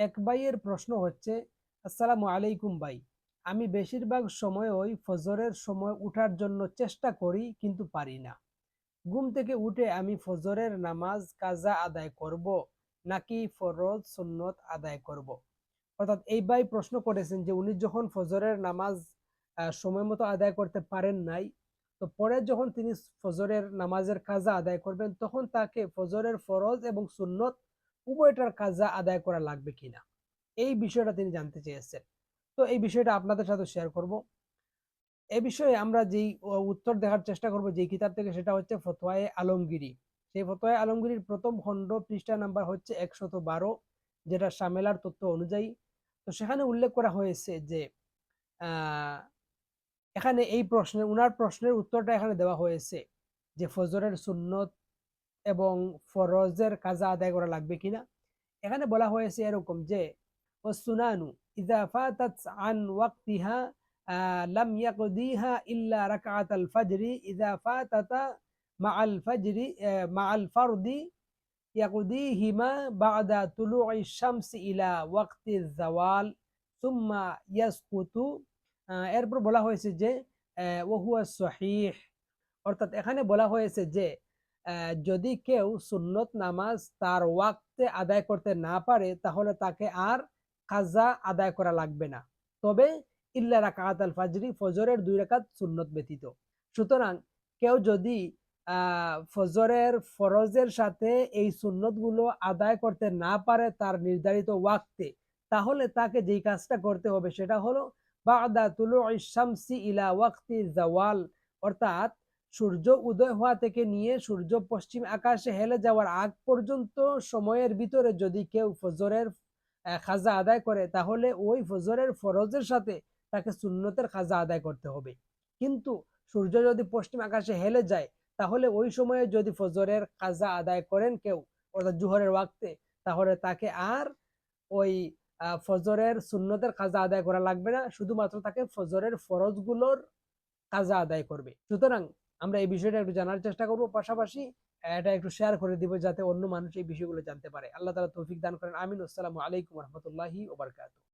এক ভাইয়ের প্রশ্ন হচ্ছে, আসসালামু আলাইকুম ভাই। আমি বেশিরভাগ সময়ই ফজরের সময় উঠার জন্য চেষ্টা করি কিন্তু পারি না। ঘুম থেকে উঠে আমি ফজরের নামাজ কাজা আদায় করব নাকি ফরজ সুন্নত আদায় করব? অর্থাৎ এই ভাই প্রশ্ন করেছেন যে, উনি যখন ফজরের নামাজ সময় মতো আদায় করতে পারেন নাই, তো পরে যখন তিনি ফজরের নামাজের কাজা আদায় করবেন, তখন তাকে ফজরের ফরজ এবং সুন্নত উভয়টার কাজা আদায় করা লাগবে কিনা? এই বিষয়টা তিনি জানতে চেয়েছেন। তো এই বিষয়টা আপনাদের সাথে শেয়ার করব। এ বিষয়ে আমরা যেই উত্তর দেখার চেষ্টা করব, যেই কিতাব থেকে, সেটা হচ্ছে ফতোয়ায়ে আলমগিরি সেই ফতোয়ায়ে আলমগিরির প্রথম খণ্ড পৃষ্ঠা নাম্বার হচ্ছে একশত বারো, যেটা সামেলার তথ্য অনুযায়ী। তো সেখানে উল্লেখ করা হয়েছে যে এখানে এই প্রশ্নের, উনার প্রশ্নের উত্তরটা এখানে দেওয়া হয়েছে যে, ফজরের সুন্নত এবং ফরজের কাজা আদায় করা লাগবে কিনা? এখানে বলা হয়েছে এরকম যে ও সুনানু ইজাফাতাত আন ওয়াক্তিহা লাম ইয়াকদিহা ইল্লা রাকাত আল ফাজরি ইজাফাতাতা মা আল ফাজরি মা আল ফারদি ইয়াকদিহিমা বাদা তুলুই শামস ইলা ওয়াক্তি জাওয়াল সুম্মা ইয়াসকুতু। এরপর বলা হয়েছে যে ওহুয়া সহিহ। অর্থাৎ এখানে বলা হয়েছে যে যদি কেউ সুন্নত নামাজ তার ওয়াক্তে আদায় করতে না পারে, তাহলে তাকে আর কাজা আদায় করা লাগবে না। তবে ইল্লা রাকাত আল ফাজরি, ফজরের দুই রাকাত সুন্নত ব্যতীত। সুতরাং কেউ যদি ফজরের ফরজের সাথে এই সুন্নতগুলো আদায় করতে না পারে তার নির্ধারিত ওয়াক্তে, তাহলে তাকে যেই কাজটা করতে হবে সেটা হলো বাদা তুলু শামসি ইলা ওয়াক্তি জাওয়াল, অর্থাৎ সূর্য উদয় হওয়া থেকে নিয়ে সূর্য পশ্চিম আকাশে হেলে যাওয়ার আগ পর্যন্ত সময়ের ভিতরে যদি কেউ ফজরের খাজা আদায় করে, তাহলে ওই ফজরের ফরজের সাথে তাকে সুন্নতের খাজা আদায় করতে হবে। কিন্তু সূর্য যদি পশ্চিম আকাশে হেলে যায়, তাহলে ওই সময়ে যদি ফজরের খাজা আদায় করেন কেউ, অর্থাৎ জুহরের ওয়াক্তে, তাহলে তাকে আর ওই ফজরের সুন্নতের কাজা আদায় করা লাগবে না। শুধুমাত্র তাকে ফজরের ফরজগুলোর কাজা আদায় করবে। সুতরাং আমরা এই বিষয়টা একটু জানার চেষ্টা করব। পাশাপাশি এটা একটু শেয়ার করে দিব যাতে অন্য মানুষ এই বিষয়গুলো জানতে পারে। আল্লাহ তালা তৌফিক দান করেন। আমিন। আসসালামু আলাইকুম রহমতুল্লাহি ওবরকাত